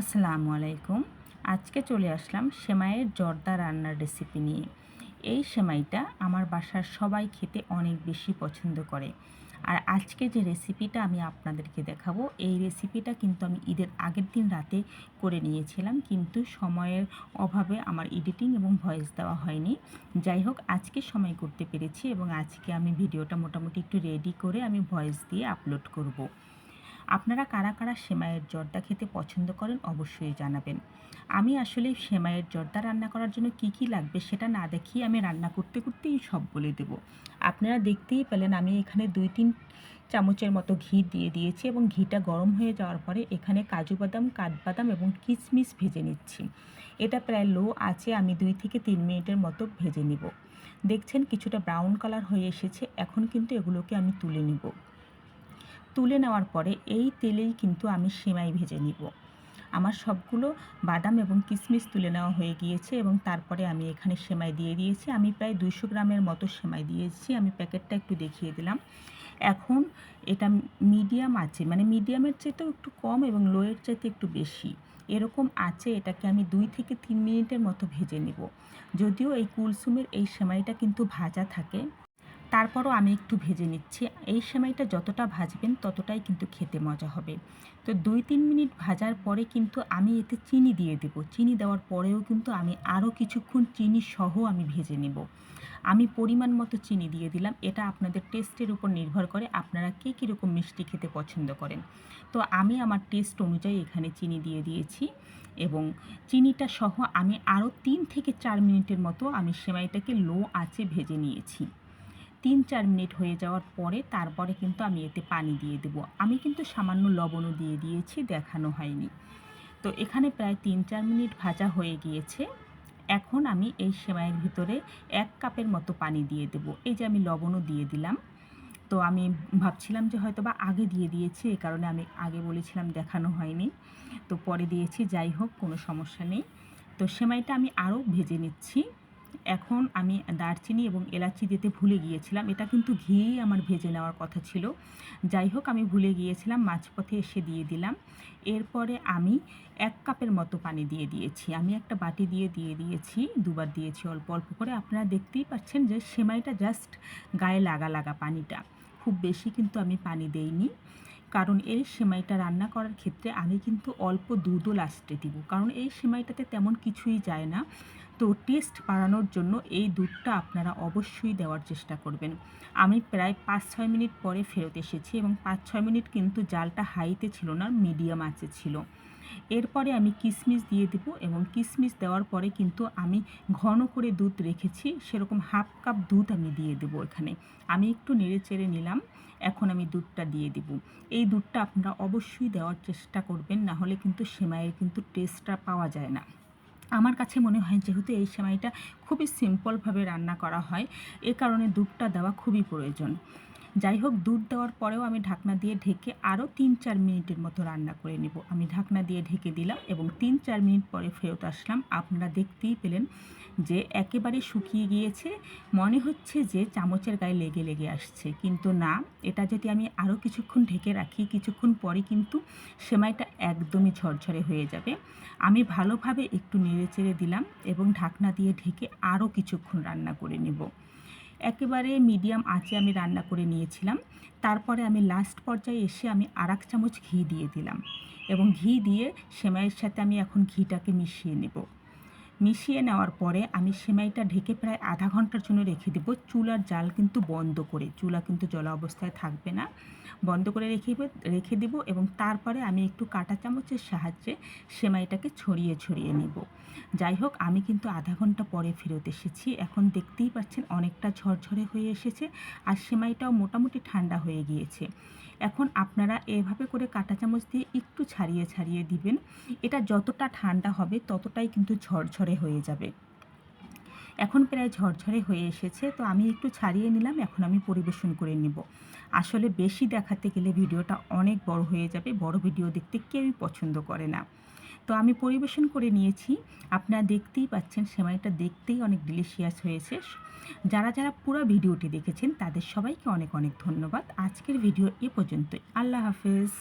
আসসালামু আলাইকুম। আজকে চলে আসলাম সেমাইয়ের জর্দা রান্নার রেসিপি নিয়ে। এই সেমাইটা আমার বাসার সবাই খেতে অনেক বেশি পছন্দ করে। আর আজকে যে রেসিপিটা আমি আপনাদেরকে দেখাবো, এই রেসিপিটা কিন্তু আমি ঈদের আগের দিন রাতে করে নিয়েছিলাম, কিন্তু সময়ের অভাবে আমার এডিটিং এবং ভয়েস দেওয়া হয়নি। যাই হোক, আজকে সময় করতে পেরেছি এবং আজকে আমি ভিডিওটা মোটামুটি একটু রেডি করে আমি ভয়েস দিয়ে আপলোড করব। আপনারা কারা কারা সেমাইয়ের জর্দা খেতে পছন্দ করেন অবশ্যই জানাবেন। আমি আসলে সেমাইয়ের জর্দা রান্না করার জন্য কি কি লাগবে সেটা না দেখিয়ে আমি রান্না করতে করতেই সব বলে দেব। আপনারা দেখতেই পেলেন আমি এখানে দুই তিন চামচের মতো ঘি দিয়ে দিয়েছি এবং ঘিটা গরম হয়ে যাওয়ার পরে এখানে কাজু বাদাম, কাঠবাদাম এবং কিশমিশ ভেজে নিচ্ছি। এটা প্রায় লো আছে, আমি দুই থেকে তিন মিনিটের মতো ভেজে নিব। দেখছেন কিছুটা ব্রাউন কালার হয়ে এসেছে, এখন কিন্তু এগুলোকে আমি তুলে নিব। তুলে নেওয়ার পরে এই তেলেই কিন্তু আমি সেমাই ভেজে নিব। আমার সবগুলো বাদাম এবং কিশমিশ তুলে নেওয়া হয়ে গিয়েছে এবং তারপরে আমি এখানে সেমাই দিয়ে দিয়েছি। আমি প্রায় দুইশো গ্রামের মতো সেমাই দিয়েছি। আমি প্যাকেটটা একটু দেখিয়ে দিলাম। এখন এটা মিডিয়াম আছে মানে মিডিয়ামের চাইতেও একটু কম এবং লোয়ের চাইতে একটু বেশি। এরকম আছে, এটাকে আমি দুই থেকে তিন মিনিটের মতো ভেজে নেব। যদিও এই কুলসুমের এই সেমাইটা কিন্তু ভাজা থাকে তারপরও আমি একটু ভেজে নিচ্ছি। এই সেমাইটা যতটা ভাজবেন ততটাই কিন্তু খেতে মজা হবে। তো দুই তিন মিনিট ভাজার পরে কিন্তু আমি এতে চিনি দিয়ে দেবো। চিনি দেওয়ার পরেও কিন্তু আমি আরও কিছুক্ষণ চিনি সহ আমি ভেজে নেব। আমি পরিমাণ মতো চিনি দিয়ে দিলাম। এটা আপনাদের টেস্টের উপর নির্ভর করে আপনারা কে কীরকম মিষ্টি খেতে পছন্দ করেন। তো আমি আমার টেস্ট অনুযায়ী এখানে চিনি দিয়ে দিয়েছি এবং চিনিটা সহ আমি আরও তিন থেকে চার মিনিটের মতো আমি সেমাইটাকে লো আঁচে ভেজে নিয়েছি। তিন চার মিনিট হয়ে যাওয়ার পরে তারপরে কিন্তু আমি এতে পানি দিয়ে দেবো। আমি কিন্তু সামান্য লবণও দিয়ে দিয়েছি, দেখানো হয়নি। তো এখানে প্রায় তিন চার মিনিট ভাজা হয়ে গিয়েছে। এখন আমি এই সেমাইয়ের ভিতরে এক কাপের মতো পানি দিয়ে দেবো। এই যে আমি লবণও দিয়ে দিলাম। তো আমি ভাবছিলাম যে হয়তো বা আগে দিয়ে দিয়েছি এই কারণে আমি আগে বলেছিলাম দেখানো হয়নি। তো পরে দিয়েছি, যাই হোক, কোনো সমস্যা নেই। তো সেমাইটা আমি আরও ভেজে নিচ্ছি। এখন আমি দারচিনি এবং এলাচি দিতে ভুলে গিয়েছিলাম। এটা কিন্তু ঘিয়েই আমার ভেজে নেওয়ার কথা ছিল। যাই হোক, আমি ভুলে গিয়েছিলাম, মাঝপথে এসে দিয়ে দিলাম। এরপরে আমি এক কাপের মতো পানি দিয়ে দিয়েছি। আমি একটা বাটি দিয়ে দিয়ে দিয়েছি, দুবার দিয়েছি অল্প অল্প করে। আপনারা দেখতেই পাচ্ছেন যে সেমাইটা জাস্ট গায়ে লাগা লাগা পানিটা। খুব বেশি কিন্তু আমি পানি দেইনি। কারণ এই সেমাইটা রান্না করার ক্ষেত্রে আমি কিন্তু অল্প দুধও লাস্টে দিব। কারণ এই সেমাইটাতে তেমন কিছুই যায় না। তো টেস্ট বাড়ানোর জন্য এই দুধটা আপনারা অবশ্যই দেওয়ার চেষ্টা করবেন। আমি প্রায় পাঁচ ছয় মিনিট পরে ফেরত এসেছি এবং পাঁচ ছয় মিনিট কিন্তু জালটা হাইতে ছিল না, মিডিয়াম আছে ছিল। এরপরে আমি কিশমিশ দিয়ে দেবো এবং কিশমিশ দেওয়ার পরে কিন্তু আমি ঘন করে দুধ রেখেছি, সেরকম হাফ কাপ দুধ আমি দিয়ে দেবো এখানে। আমি একটু নেড়ে চেড়ে নিলাম, এখন আমি দুধটা দিয়ে দেব। এই দুধটা আপনারা অবশ্যই দেওয়ার চেষ্টা করবেন না হলে কিন্তু সেমাইয়ের কিন্তু টেস্টটা পাওয়া যায় না। আমার কাছে মনে হয় যেহেতু এই সেমাইটা খুবই সিম্পলভাবে রান্না করা হয়, এ কারণে দুধটা দেওয়া খুবই প্রয়োজন। যাই হোক, দুধ দেওয়ার পরেও আমি ঢাকনা দিয়ে ঢেকে আরও তিন চার মিনিটের মতো রান্না করে নেব। আমি ঢাকনা দিয়ে ঢেকে দিলাম এবং তিন চার মিনিট পরে ফেরত আসলাম। আপনারা দেখতেই পেলেন যে একেবারে শুকিয়ে গিয়েছে। মনে হচ্ছে যে চামচের গায়ে লেগে লেগে আসছে। কিন্তু না, এটা যদি আমি আরও কিছুক্ষণ ঢেকে রাখি, কিছুক্ষণ পরে কিন্তু সেমাইটা একদমই ঝরঝরে হয়ে যাবে। আমি ভালোভাবে একটু নেড়ে চেড়ে দিলাম এবং ঢাকনা দিয়ে ঢেকে আরও কিছুক্ষণ রান্না করে নেব। একেবারে মিডিয়াম আঁচে আমি রান্না করে নিয়েছিলাম। তারপরে আমি লাস্ট পর্যায়ে এসে আমি আর চামচ ঘি দিয়ে দিলাম এবং ঘি দিয়ে সেমাইয়ের সাথে আমি এখন ঘিটাকে মিশিয়ে নেব। মিশিয়ে নেওয়ার পরে আমি সেমাইটা ঢেকে প্রায় আধা ঘণ্টার জন্য রেখে দেবো। চুলার জাল কিন্তু বন্ধ করে, চুলা কিন্তু জলা অবস্থায় থাকবে না। বন্ধ করে রেখে রেখে দেবো এবং তারপরে আমি একটু কাটা চামচের সাহায্যে সেমাইটাকে ছড়িয়ে ছড়িয়ে নেব। যাই হোক, আমি কিন্তু আধা ঘণ্টা পরে ফেরত এসেছি। এখন দেখতেই পাচ্ছেন অনেকটা ঝরঝরে হয়ে এসেছে আর সেমাইটাও মোটামুটি ঠান্ডা হয়ে গিয়েছে। এখন আপনারা এভাবে করে কাঁটা চামচ দিয়ে একটু ছাড়িয়ে ছাড়িয়ে দিবেন। এটা যতটা ঠান্ডা হবে ততটাই কিন্তু ঝরঝরে হয়ে যাবে। এখন প্রায় ঝরঝরে হয়ে এসেছে, তো আমি একটু ছাড়িয়ে নিলাম, এখন আমি পরিবেশন করে নেব। আসলে বেশি দেখাতে গেলে ভিডিওটা অনেক বড় হয়ে যাবে, বড় ভিডিও দেখতে কেউই পছন্দ করে না। তো আমি পরিবেশন করে নিয়েছি। আপনারা দেখতেই পাচ্ছেন, সেমাইটা দেখতেই অনেক ডিলিশিয়াস হয়েছে। যারা যারা পুরো ভিডিওটি দেখেছেন, তাদের সবাইকে অনেক অনেক ধন্যবাদ। আজকের ভিডিও এ পর্যন্তই। আল্লাহ হাফেজ।